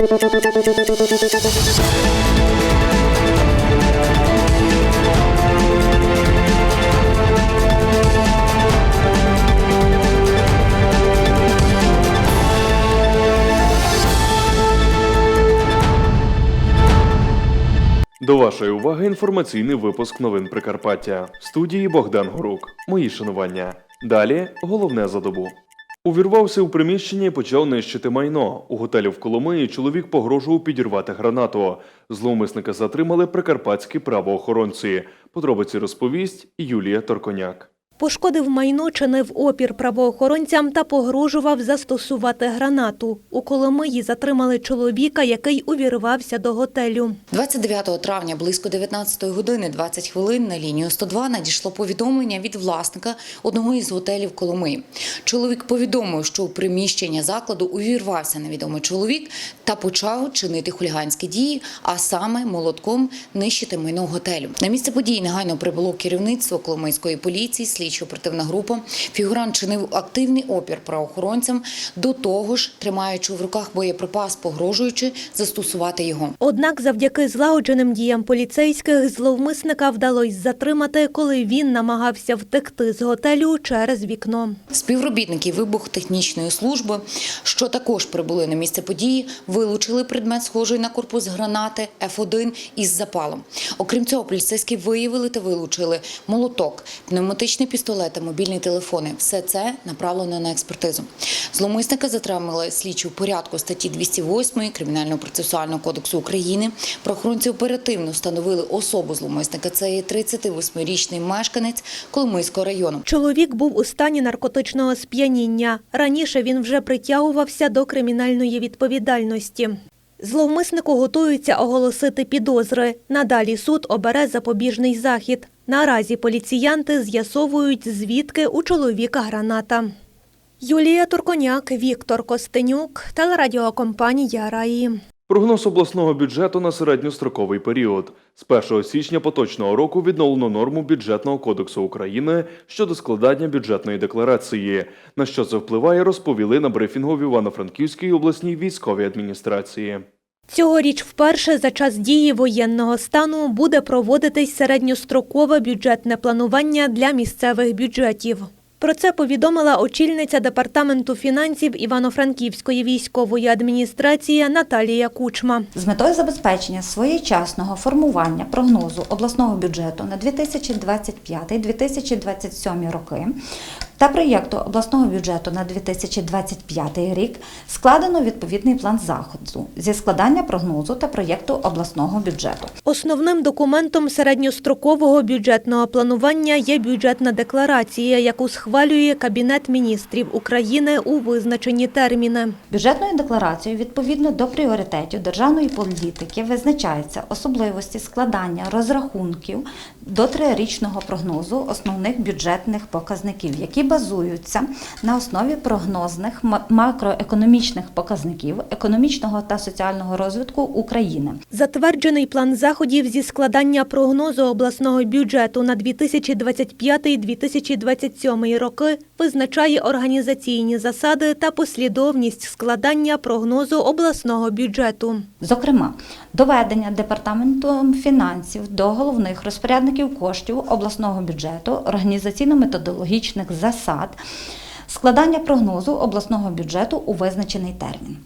До вашої уваги інформаційний випуск новин Прикарпаття. В студії Богдан Горук. Мої шанування. Далі головне за добу. Увірвався у приміщення і почав нищити майно. У готелі в Коломиї чоловік погрожував підірвати гранату. Зловмисника затримали прикарпатські правоохоронці. Подробиці розповість Юлія Торконяк. Пошкодив майно, чинив опір правоохоронцям та погрожував застосувати гранату. У Коломиї затримали чоловіка, який увірвався до готелю. 29 травня близько 19 години 20 хвилин на лінію 102 надійшло повідомлення від власника одного із готелів Коломи. Чоловік повідомив, що у приміщення закладу увірвався невідомий чоловік та почав чинити хуліганські дії, а саме молотком нищити майно готелю. На місце події негайно прибуло керівництво Коломийської поліції, слідчо-оперативна група. Фігурант чинив активний опір правоохоронцям, до того ж, тримаючи в руках боєприпас, погрожуючи застосувати його. Однак завдяки злагодженим діям поліцейських зловмисника вдалося затримати, коли він намагався втекти з готелю через вікно. Співробітники вибухтехнічної служби, що також прибули на місце події, вилучили предмет, схожий на корпус гранати F1 із запалом. Окрім цього, поліцейські виявили та вилучили молоток, пневматичний пістолет та мобільні телефони. Все це направлено на експертизу. Зловмисника затримали слідчі у порядку статті 208 Кримінального процесуального кодексу України. Правоохоронці оперативно встановили особу зловмисника. Це є 38-річний мешканець Коломийського району. Чоловік був у стані наркотичного сп'яніння. Раніше він вже притягувався до кримінальної відповідальності. Зловмиснику готуються оголосити підозри. Надалі суд обере запобіжний захід. Наразі поліціянти з'ясовують, звідки у чоловіка граната. Юлія Турконяк, Віктор Костенюк, телерадіокомпанія Раї. Прогноз обласного бюджету на середньостроковий період. З 1 січня поточного року відновлено норму бюджетного кодексу України щодо складання бюджетної декларації. На що це впливає, розповіли на брифінгу в Івано-Франківській обласній військовій адміністрації. Цьогоріч вперше за час дії воєнного стану буде проводитись середньострокове бюджетне планування для місцевих бюджетів. Про це повідомила очільниця департаменту фінансів Івано-Франківської військової адміністрації Наталія Кучма. з метою забезпечення своєчасного формування прогнозу обласного бюджету на 2025-2027 роки та проєкту обласного бюджету на 2025 рік складено відповідний план заходу зі складання прогнозу та проєкту обласного бюджету. Основним документом середньострокового бюджетного планування є бюджетна декларація, яку схвалює Кабінет міністрів України у визначені терміни. Бюджетною декларацією відповідно до пріоритетів державної політики визначаються особливості складання розрахунків до трирічного прогнозу основних бюджетних показників, які базуються на основі прогнозних макроекономічних показників економічного та соціального розвитку України. Затверджений план заходів зі складання прогнозу обласного бюджету на 2025-2027 роки визначає організаційні засади та послідовність складання прогнозу обласного бюджету. Зокрема, доведення департаментом фінансів до головних розпорядників коштів обласного бюджету, організаційно-методологічних засад, складання прогнозу обласного бюджету у визначений термін.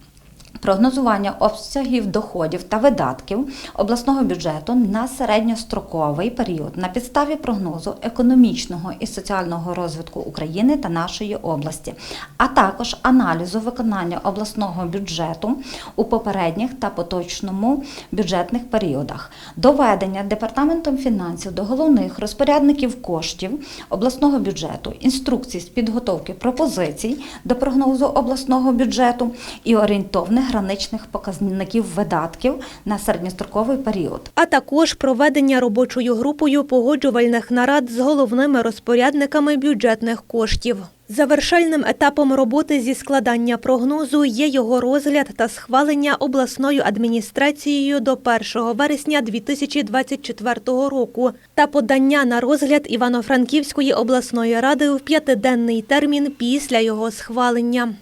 Прогнозування обсягів доходів та видатків обласного бюджету на середньостроковий період на підставі прогнозу економічного і соціального розвитку України та нашої області, а також аналізу виконання обласного бюджету у попередніх та поточному бюджетних періодах, доведення департаментом фінансів до головних розпорядників коштів обласного бюджету, інструкцій з підготовки пропозицій до прогнозу обласного бюджету і орієнтовних граничних показників видатків на середньостроковий період. а також проведення робочою групою погоджувальних нарад з головними розпорядниками бюджетних коштів. Завершальним етапом роботи зі складання прогнозу є його розгляд та схвалення обласною адміністрацією до 1 вересня 2024 року та подання на розгляд Івано-Франківської обласної ради в п'ятиденний термін після його схвалення.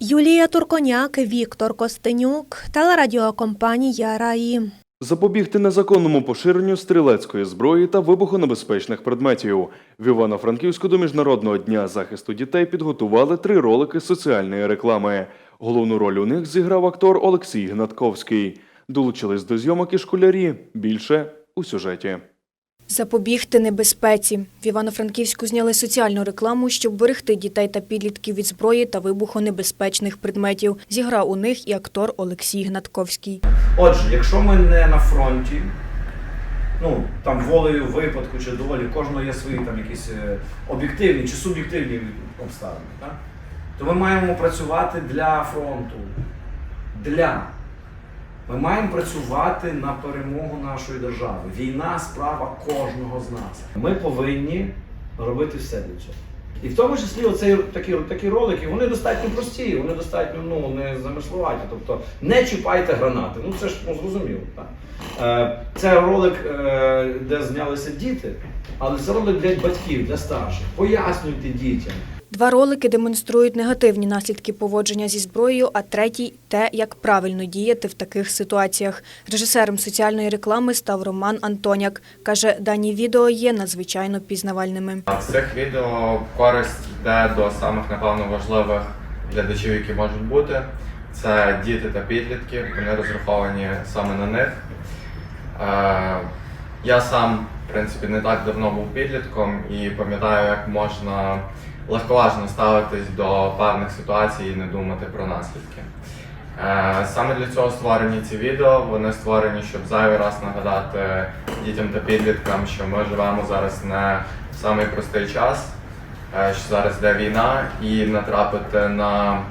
Юлія Турконяк, Віктор Костенюк, телерадіокомпанія Раї. Запобігти незаконному поширенню стрілецької зброї та вибухонебезпечних предметів. В Івано-Франківську до Міжнародного дня захисту дітей підготували три ролики соціальної реклами. Головну роль у них зіграв актор Олексій Гнатковський. Долучились до зйомок і школярі. Більше у сюжеті. Запобігти небезпеці. В Івано-Франківську зняли соціальну рекламу, щоб берегти дітей та підлітків від зброї та вибухонебезпечних предметів. Зіграв у них і актор Олексій Гнатковський. Отже, якщо ми не на фронті, ну там волею випадку чи долі, кожного є свої там якісь е, об'єктивні чи суб'єктивні обставини, так? то ми маємо працювати для фронту. Для. Ми маємо працювати на перемогу нашої держави. Війна справа кожного з нас. Ми повинні робити все для цього. І в тому числі оцей такі, такі ролики, вони достатньо прості, вони достатньо ну, не замисловаті. Тобто не чіпайте гранати. Ну це ж ну, зрозуміло. Так? Е, це ролик, е, де знялися діти, але це ролик для батьків, для старших. Пояснюйте дітям. Два ролики демонструють негативні наслідки поводження зі зброєю, а третій те, як правильно діяти в таких ситуаціях. Режисером соціальної реклами став Роман Антоняк. Каже, дані відео є надзвичайно пізнавальними. Цих відео користь йде до самих, напевно, важливих глядачів, які можуть бути. Це діти та підлітки, вони розраховані саме на них. Е, я сам, в принципі, не так давно був підлітком і пам'ятаю, як можна легковажно ставитись до певних ситуацій і не думати про наслідки. Е, Саме для цього створені ці відео. Вони створені, щоб зайвий раз нагадати дітям та підліткам, що ми живемо зараз не в самий простий час, е, що зараз йде війна, і натрапити на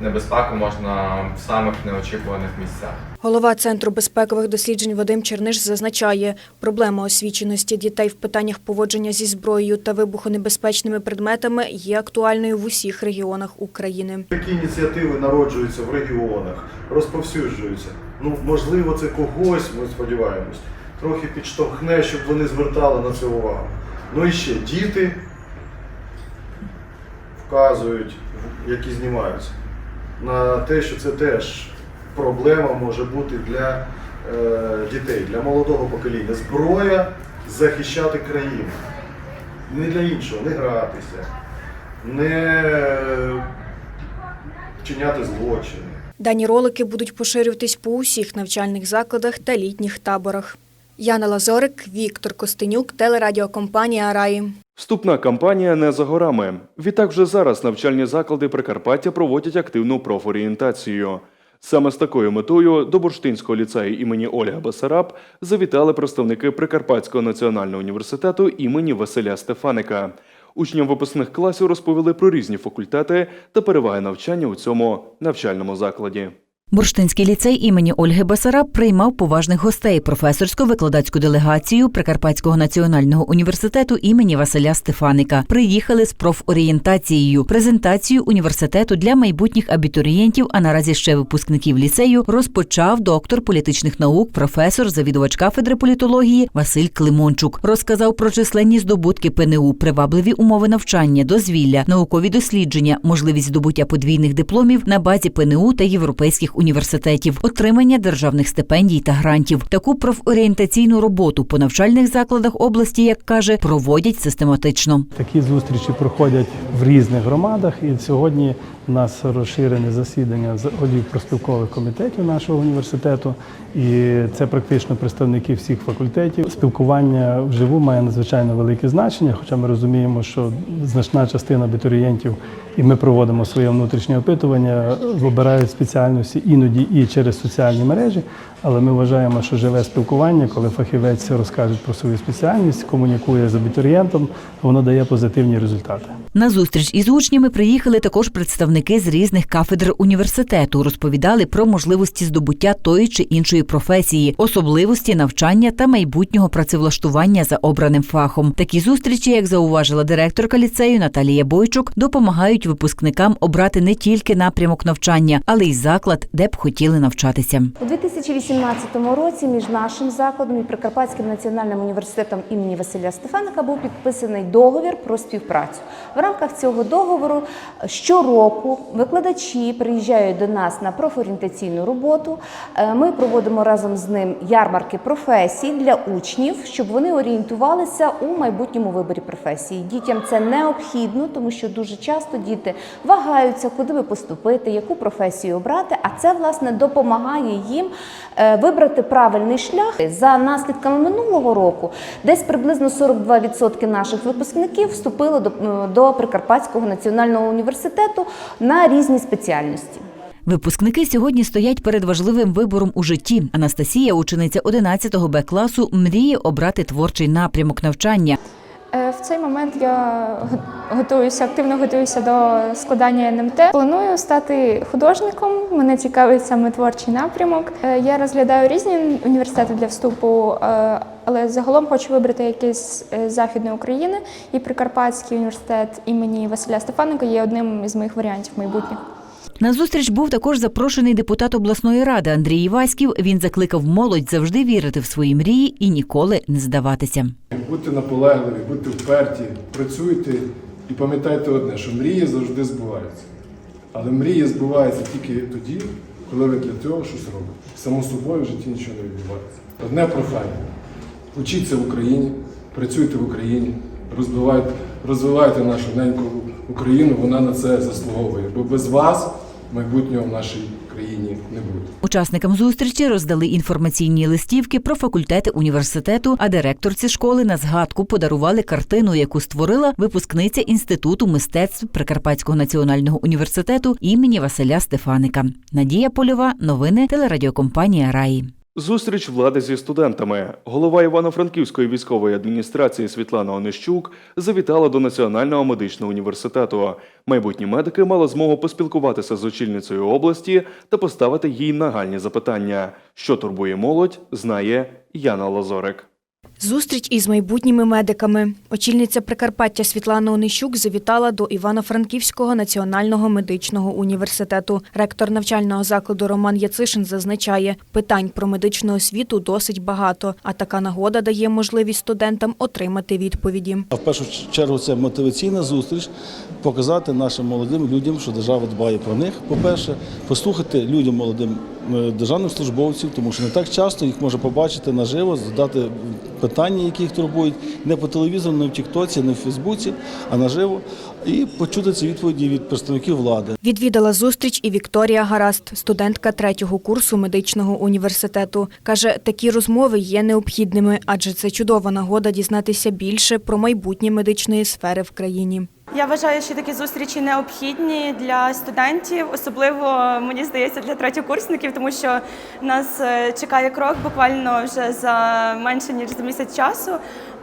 небезпеку можна в самих неочікуваних місцях. Голова Центру безпекових досліджень Вадим Черниш зазначає, проблема освіченості дітей в питаннях поводження зі зброєю та вибухонебезпечними предметами є актуальною в усіх регіонах України. Такі ініціативи народжуються в регіонах, розповсюджуються. Ну, можливо, це когось, ми сподіваємось, трохи підштовхне, щоб вони звертали на це увагу. Ну і ще діти вказують, які знімаються, на те, що це теж проблема може бути для е, дітей, для молодого покоління. Зброя захищати країну. Не для іншого, не гратися, не вчиняти злочини. Дані ролики будуть поширюватись по усіх навчальних закладах та літніх таборах. Яна Лазорик, Віктор Костенюк, телерадіокомпанія Раї. Вступна кампанія не за горами. Відтак вже зараз навчальні заклади Прикарпаття проводять активну профорієнтацію. Саме з такою метою до Бурштинського ліцею імені Ольга Басараб завітали представники Прикарпатського національного університету імені Василя Стефаника. Учням випускних класів розповіли про різні факультети та переваги навчання у цьому навчальному закладі. Бурштинський ліцей імені Ольги Басараб приймав поважних гостей професорсько-викладацьку делегацію Прикарпатського національного університету імені Василя Стефаника. Приїхали з профорієнтацією, презентацію університету для майбутніх абітурієнтів, а наразі ще випускників ліцею, розпочав доктор політичних наук, професор, завідувач кафедри політології Василь Климончук. Розказав про численні здобутки ПНУ, привабливі умови навчання, дозвілля, наукові дослідження, можливість здобуття подвійних дипломів на базі ПНУ та європейських університетів, отримання державних стипендій та грантів. Таку профорієнтаційну роботу по навчальних закладах області, як каже, проводять систематично. Такі зустрічі проходять в різних громадах, і сьогодні у нас розширене засідання з голів проспілкових комітетів нашого університету, і це практично представники всіх факультетів. Спілкування вживу має надзвичайно велике значення, хоча ми розуміємо, що значна частина абітурієнтів, і ми проводимо своє внутрішнє опитування, вибирають спеціальності іноді і через соціальні мережі. Але ми вважаємо, що живе спілкування, коли фахівець розкаже про свою спеціальність, комунікує з абітурієнтом, воно дає позитивні результати. На зустріч із учнями приїхали також представники з різних кафедр університету. Розповідали про можливості здобуття тої чи іншої професії, особливості навчання та майбутнього працевлаштування за обраним фахом. Такі зустрічі, як зауважила директорка ліцею Наталія Бойчук, допомагають випускникам обрати не тільки напрямок навчання, але й заклад, де б хотіли навчатися. У 2018 році між нашим закладом і Прикарпатським національним університетом імені Василя Стефаника був підписаний договір про співпрацю. В рамках цього договору щороку викладачі приїжджають до нас на профорієнтаційну роботу. Е, Ми проводимо разом з ним ярмарки професій для учнів, щоб вони орієнтувалися у майбутньому виборі професії. Дітям це необхідно, тому що дуже часто діти вагаються, куди би поступити, яку професію обрати. А це власне допомагає їм е, вибрати правильний шлях. За наслідками минулого року, десь приблизно 42% наших випускників вступило до, е, до Прикарпатського національного університету на різні спеціальності. Випускники сьогодні стоять перед важливим вибором у житті. Анастасія, учениця 11 Б класу, мріє обрати творчий напрямок навчання. Е, В цей момент я готуюся, активно готуюся до складання НМТ. Планую стати художником. Мене цікавить саме творчий напрямок. Е, Я розглядаю різні університети для вступу, е, але загалом хочу вибрати якийсь з Західної України. І Прикарпатський університет імені Василя Стефаника є одним із моїх варіантів майбутніх. На зустріч був також запрошений депутат обласної ради Андрій Іваськів. Він закликав молодь завжди вірити в свої мрії і ніколи не здаватися. Будьте наполегливі, будьте вперті, працюйте і пам'ятайте одне, що мрії завжди збуваються. Але мрії збуваються тільки тоді, коли ви для цього щось робите. Само собою в житті нічого не відбувається. Одне прохання. Учіться в Україні, працюйте в Україні, розвивайте, розвивайте нашу неньку Україну, вона на це заслуговує. Бо без вас майбутнього в нашій країні не буде. Учасникам зустрічі роздали інформаційні листівки про факультети університету, а директорці школи на згадку подарували картину, яку створила випускниця інституту мистецтв Прикарпатського національного університету імені Василя Стефаника. Надія Польова, новини телерадіокомпанія Раї. Зустріч влади зі студентами. Голова Івано-Франківської військової адміністрації Світлана Онищук завітала до Національного медичного університету. Майбутні медики мали змогу поспілкуватися з очільницею області та поставити їй нагальні запитання. Що турбує молодь, знає Яна Лазорик. Зустріч із майбутніми медиками. Очільниця Прикарпаття Світлана Онищук завітала до Івано-Франківського національного медичного університету. Ректор навчального закладу Роман Яцишин зазначає, питань про медичну освіту досить багато, а така нагода дає можливість студентам отримати відповіді. В першу чергу це мотиваційна зустріч, показати нашим молодим людям, що держава дбає про них. По-перше, послухати людям молодим е, державних службовців, тому що не так часто їх може побачити наживо, задати питання, які їх турбують, не по телевізору, не в Тіктоці, не в Фейсбуці, а наживо, і почути ці відповіді від представників влади. Відвідала зустріч і Вікторія Гараст, студентка третього курсу медичного університету. Каже, такі розмови є необхідними, адже це чудова нагода дізнатися більше про майбутнє медичної сфери в країні. Я вважаю, що такі зустрічі необхідні для студентів, особливо мені здається для третьокурсників, тому що нас е, чекає крок буквально вже за менше ніж за місяць часу.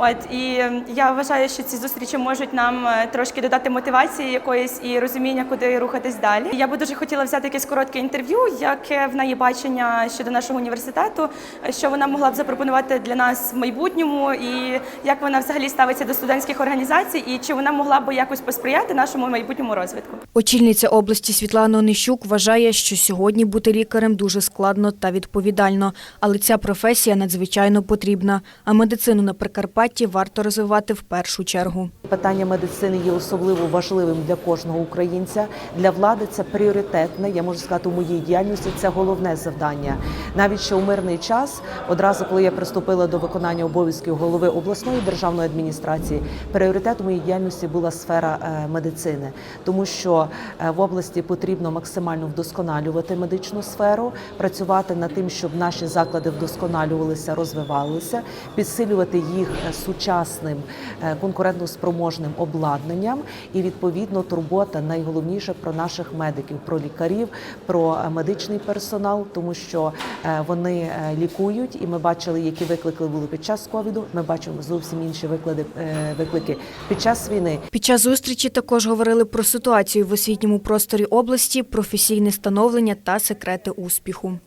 От і я вважаю, що ці зустрічі можуть нам е, трошки додати мотивації якоїсь і розуміння, куди рухатись далі. Я би дуже хотіла взяти якесь коротке інтерв'ю, яке в неї бачення щодо нашого університету, що вона могла б запропонувати для нас в майбутньому, і як вона взагалі ставиться до студентських організацій, і чи вона могла б якось посприяти нашому майбутньому розвитку. Очільниця області Світлана Онищук вважає, що сьогодні бути лікарем дуже складно та відповідально, але ця професія надзвичайно потрібна. А медицину на Прикарпатті варто розвивати в першу чергу. Питання медицини є особливо важливим для кожного українця. Для влади це пріоритетне. Я можу сказати, у моїй діяльності це головне завдання. Навіть ще у мирний час, одразу коли я приступила до виконання обов'язків голови обласної державної адміністрації, пріоритет у моїй діяльності була сфера е, медицини, тому що е, в області потрібно максимально вдосконалювати медичну сферу, працювати над тим, щоб наші заклади вдосконалювалися, розвивалися, підсилювати їх е, сучасним е, конкурентоспроможним обладнанням і відповідно турбота найголовніше про наших медиків, про лікарів, про е, медичний персонал, тому що е, вони е, лікують, і ми бачили, які виклики були під час ковіду. Ми бачимо зовсім інші виклади виклики під час війни. Під час зустрічі також говорили про ситуацію в освітньому просторі області, професійне становлення та секрети успіху.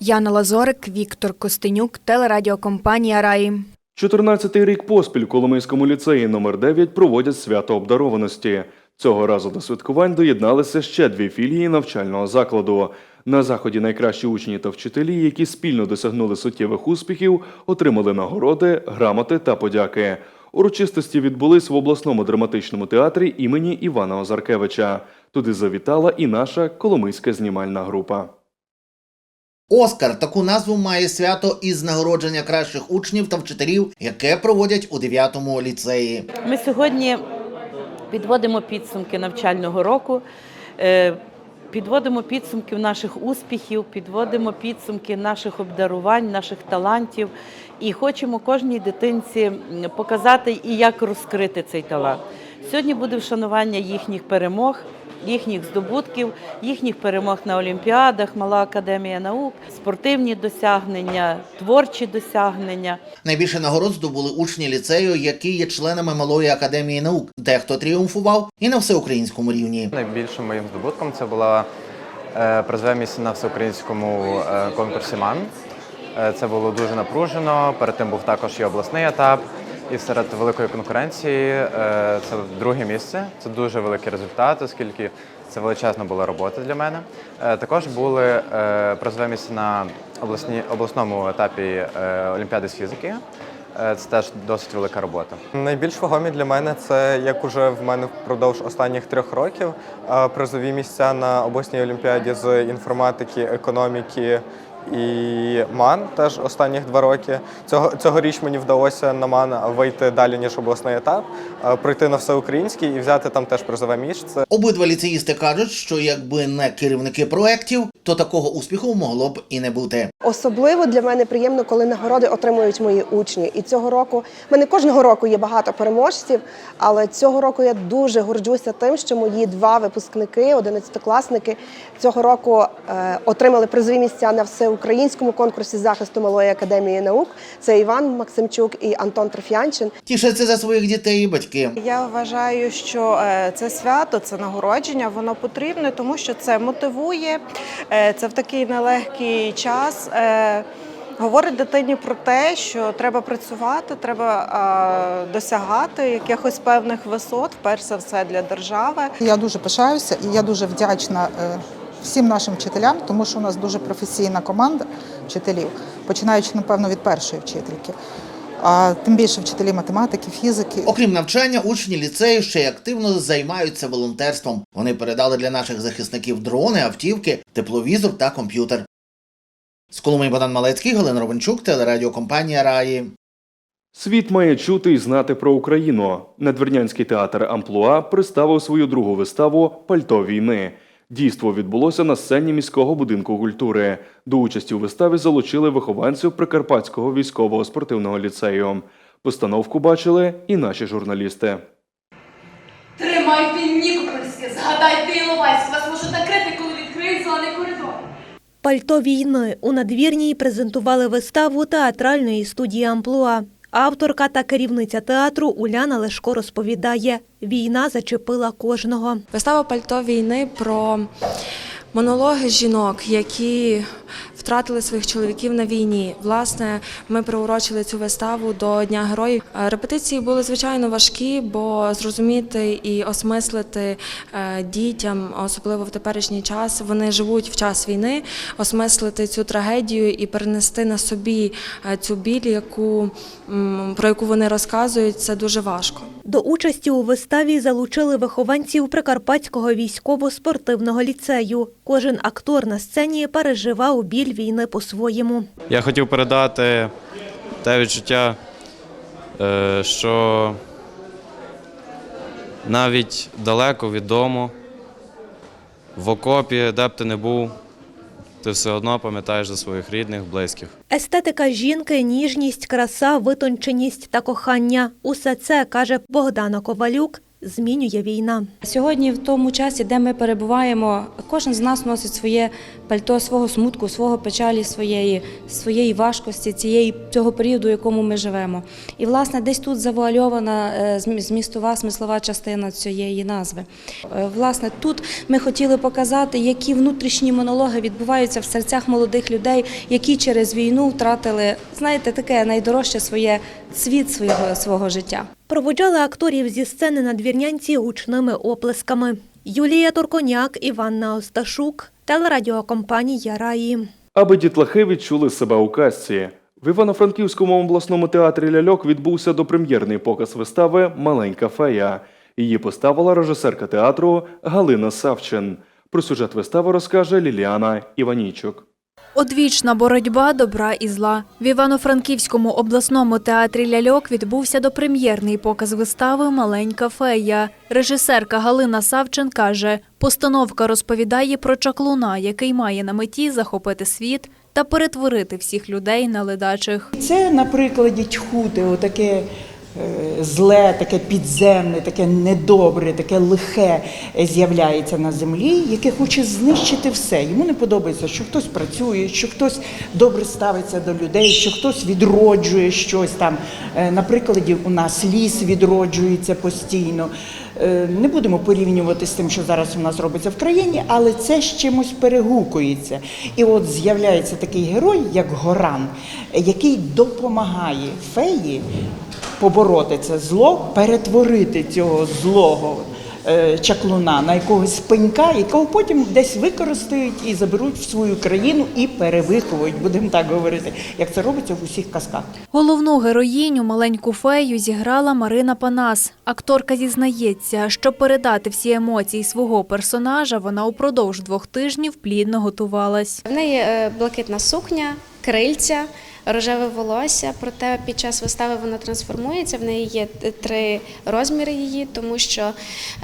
Яна Лазорик, Віктор Костенюк, телерадіокомпанія Раї. 14-й рік поспіль Коломийському ліцеї номер 9 проводять свято обдарованості. Цього разу до святкувань доєдналися ще дві філії навчального закладу. На заході найкращі учні та вчителі, які спільно досягнули суттєвих успіхів, отримали нагороди, грамоти та подяки. Урочистості відбулись в обласному драматичному театрі імені Івана Озаркевича. Туди завітала і наша коломийська знімальна група. Оскар таку назву має свято із нагородження кращих учнів та вчителів, яке проводять у 9-му ліцеї. Ми сьогодні підводимо підсумки навчального року, е, підводимо підсумки наших успіхів, підводимо підсумки наших обдарувань, наших талантів і хочемо кожній дитинці показати і як розкрити цей талант. Сьогодні буде вшанування їхніх перемог. Їхніх здобутків, їхніх перемог на олімпіадах, мала академія наук, спортивні досягнення, творчі досягнення. Найбільше нагород здобули учні ліцею, які є членами малої академії наук. Дехто тріумфував і на всеукраїнському рівні. Найбільшим моїм здобутком це була е, призове місце на всеукраїнському е, конкурсі МАН. Е, Це було дуже напружено. Перед тим був також і обласний етап. І серед великої конкуренції е, це друге місце. Це дуже великий результат, оскільки це величезна була робота для мене. Е, Також були е, призове місце на обласні, обласному етапі Олімпіади з фізики. Це теж досить велика робота. Найбільш вагомі для мене це як уже в мене впродовж останніх трьох років призові місця на обласній олімпіаді з інформатики, економіки і МАН теж останніх два роки. Цього цьогоріч мені вдалося на МАН вийти далі ніж обласний етап, пройти на всеукраїнський і взяти там теж призове місце. Обидва ліцеїсти кажуть, що якби не керівники проєктів, то такого успіху могло б і не бути. Особливо для мене приємно, коли нагороди отримують мої учні. І цього року в мене кожного року є багато переможців, але цього року я дуже горджуся тим, що мої два випускники, одинадцятикласники, цього року е, отримали призові місця на всеукраїнському конкурсі захисту малої академії наук. Це Іван Максимчук і Антон Трофянчин. Тішаться за своїх дітей і батьки. Я вважаю, що е, це свято, це нагородження, воно потрібне, тому що це мотивує. Е, Це в такий нелегкий час. е, Говорить дитині про те, що треба працювати, треба е, досягати якихось певних висот, перш за все для держави. Я дуже пишаюся і я дуже вдячна всім нашим вчителям, тому що у нас дуже професійна команда вчителів, починаючи, напевно, від першої вчительки. А тим більше вчителі математики, фізики. Окрім навчання, учні ліцею ще й активно займаються волонтерством. Вони передали для наших захисників дрони, автівки, тепловізор та комп'ютер. З Коломиї Богдан Малецький, Галина Ровенчук, телерадіокомпанія Раї. Світ має чути і знати про Україну. Надвірнянський театр Амплуа представив свою другу виставу Пальто війни. Дійство відбулося на сцені міського будинку культури. До участі у виставі залучили вихованців Прикарпатського військового спортивного ліцею. Постановку бачили і наші журналісти. Тримайте Нікопольське, згадайте Іловайськ, вас можуть накрити, коли відкриють зелений коридор. Пальто війни у надвірній презентували виставу театральної студії Амплуа. Авторка та керівниця театру Уляна Лешко розповідає, війна зачепила кожного. Вистава Пальто війни про монологи жінок, які втратили своїх чоловіків на війні. Власне, ми приурочили цю виставу до Дня героїв. Е, Репетиції були звичайно важкі, бо зрозуміти і осмислити е, дітям, особливо в теперішній час, вони живуть в час війни, осмислити цю трагедію і перенести на собі е, цю біль, яку про яку вони розказують, це дуже важко. До участі у виставі залучили вихованців Прикарпатського військово-спортивного ліцею. Кожен актор на сцені переживав біль війни по-своєму. Я хотів передати те відчуття, е, що навіть далеко від дому, в окопі, де б ти не був, ти все одно пам'ятаєш за своїх рідних, близьких. Естетика жінки, ніжність, краса, витонченість та кохання – усе це, каже Богдана Ковалюк, змінює війна. Сьогодні, в тому часі, де ми перебуваємо, кожен з нас носить своє пальто свого смутку, свого печалі, своєї, своєї важкості, цієї цього періоду, в якому ми живемо. І власне десь тут завуальована е, змі- змістова смислова частина цієї назви. Е, Власне, тут ми хотіли показати, які внутрішні монологи відбуваються в серцях молодих людей, які через війну втратили, знаєте, таке найдорожче своє цвіт свого, свого життя. Проводжали акторів зі сцени надвірнянці гучними оплесками. Юлія Турконяк, Іванна Осташук, телерадіокомпанія Раї. Аби дітлахи відчули себе у казці. В Івано-Франківському обласному театрі ляльок відбувся допрем'єрний показ вистави Маленька фея. Її поставила режисерка театру Галина Савчин. Про сюжет вистави розкаже Ліліана Іванійчук. Одвічна боротьба добра і зла. В Івано-Франківському обласному театрі ляльок відбувся допрем'єрний показ вистави Маленька фея. Режисерка Галина Савчин каже, постановка розповідає про чаклуна, який має на меті захопити світ та перетворити всіх людей на ледачих. Це на прикладі тьхути, отаке зле, таке підземне, таке недобре, таке лихе е, з'являється на землі, яке хоче знищити все. Йому не подобається, що хтось працює, що хтось добре ставиться до людей, що хтось відроджує щось там. Е, На прикладі у нас ліс відроджується постійно. Е, Не будемо порівнювати з тим, що зараз у нас робиться в країні, але це з чимось перегукується. І от з'являється такий герой, як Горан, е, який допомагає феї побороти це зло, перетворити цього злого е, чаклуна на якогось пенька, якого потім десь використають і заберуть в свою країну і перевиховують, будемо так говорити, як це робиться в усіх казках. Головну героїню маленьку фею зіграла Марина Панас. Акторка зізнається, щоб передати всі емоції свого персонажа, вона упродовж двох тижнів плідно готувалась. В неї е, блакитна сукня, крильця, рожеве волосся. Проте під час вистави вона трансформується. В неї є три розміри її, тому що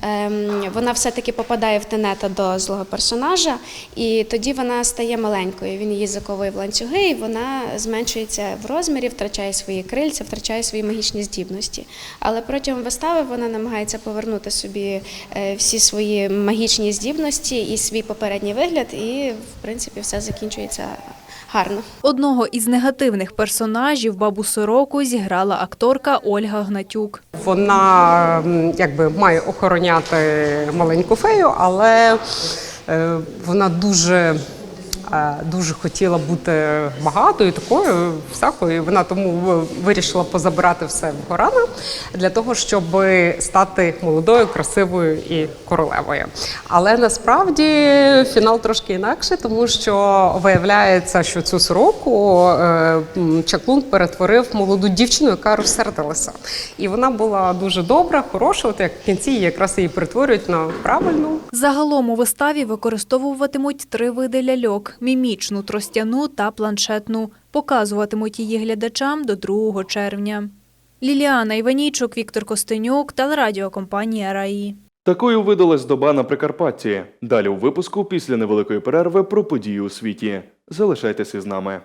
ем, вона все-таки попадає в тенета до злого персонажа, і тоді вона стає маленькою. Він її заковує в ланцюги, і вона зменшується в розмірі, втрачає свої крильця, втрачає свої магічні здібності. Але протягом вистави вона намагається повернути собі е, всі свої магічні здібності і свій попередній вигляд, і в принципі все закінчується гарно. Одного із негативних персонажів бабу Сороку зіграла акторка Ольга Гнатюк. Вона якби має охороняти маленьку фею, але е, вона дуже. Е, Дуже хотіла бути багатою, такою всякою. Вона тому вирішила позабирати все в Горана для того, щоб стати молодою, красивою і королевою. Але насправді фінал трошки інакше, тому що виявляється, що цю сороку е, чаклун перетворив молоду дівчину, яка розсердилася. І вона була дуже добра, хороша. От як в кінці якраз її перетворюють на правильну. Загалом у виставі використовуватимуть три види ляльок: мімічну, тростяну та планшетну. Показуватимуть її глядачам до 2 червня. Ліліана Іванійчук, Віктор Костенюк, телерадіокомпанія Раї. Такою видалась доба на Прикарпатті. Далі у випуску після невеликої перерви про події у світі. Залишайтеся з нами.